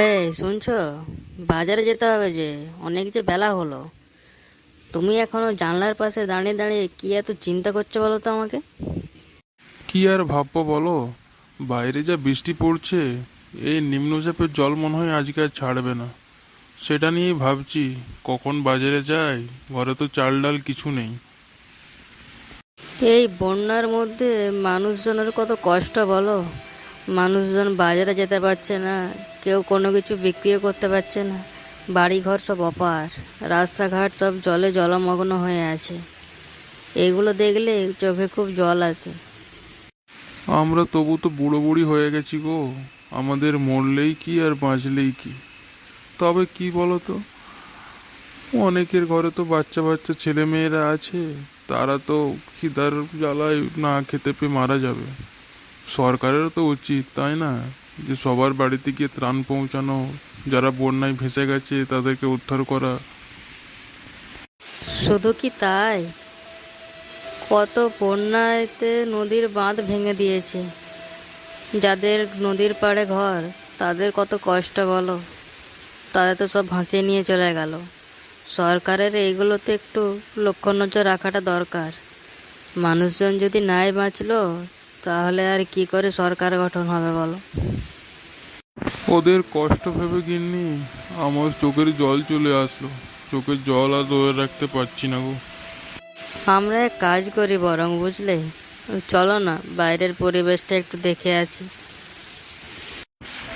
এই শুনছো? বাজারে যেতে হবে যে অনেক যে বেলা হলো। তুমি এখনও জানলার পাশে দাঁড়িয়ে দাঁড়িয়ে কি এত চিন্তা করছ বলো তো আমাকে? কি আর ভাববো বলো? বাইরে যা বৃষ্টি পড়ছে এই নিম্নচাপের জল মনে হয় আজকে আর ছাড়বে না। সেটা নিয়েই ভাবছি কখন বাজারে যাই ঘরে তো চাল ডাল কিছু নেই। এই বন্যার মধ্যে মানুষজনের কত কষ্ট বলো? মানুষজন বাজারে যেতে পারছে না, কেউ কোনো কিছু বিক্রিও করতে পারছে না। বাড়িঘর সব অপার, রাস্তাঘাট সব জলে জলমগ্ন হয়ে আছে। এগুলো দেখলে চোখে খুব জল আসে। আমরা তবু তো বুড়ো বুড়ি হয়ে গেছি গো। আমাদের মরলেই কি আর বাঁচলেই কি? তবে কি বলো তো অনেকের ঘরে তো বাচ্চা বাচ্চা ছেলে মেয়েরা আছে, তারা তো খিদার জ্বালায় না খেতে পেয়ে মারা যাবে। সরকারেরও তো উচিত, তাই না? যে সবার বাড়িতে গিয়ে ত্রাণ পৌঁছানো যারা বন্যায় ভেসে গেছে, তাদেরকে উদ্ধার করা। শুধু কি তাই? কত বন্যাতে নদীর বাঁধ ভেঙে দিয়েছে। যাদের নদীর পাড়ে ঘর, তাদের কত কষ্ট বলো। তাদের তো সব ভাসিয়ে নিয়ে চলে গেল। সরকারের এইগুলোতে একটু লক্ষ্য নজর রাখাটা দরকার। মানুষজন যদি নাই বাঁচলো তাহলে আর কি করে সরকার গঠন হবে বলো? ওদের কষ্ট ভেবে গিন্নি আমার চোখের জল চলে আসলো। চোখের জল আর ধরে রাখতে পারছি না গো। আমরা এক কাজ করি বরং বুঝলে? চলো না বাইরের পরিবেশটা একটু দেখে আসি।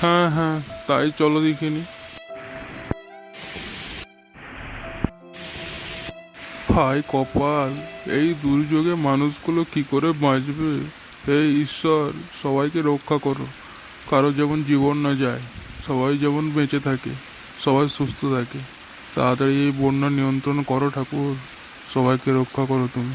হ্যাঁ হ্যাঁ তাই চলো দেখিনি হায় কপাল এই দুর্যোগে মানুষগুলো কি করে বাঁচবে? হে ঈশ্বর, সবাইকে রক্ষা করো। কারও যেমন জীবন না যায়, সবাই যেমন বেঁচে থাকে, সবাই সুস্থ থাকে। তাড়াতাড়ি এই বন্যা নিয়ন্ত্রণ করো ঠাকুর, সবাইকে রক্ষা করো তুমি।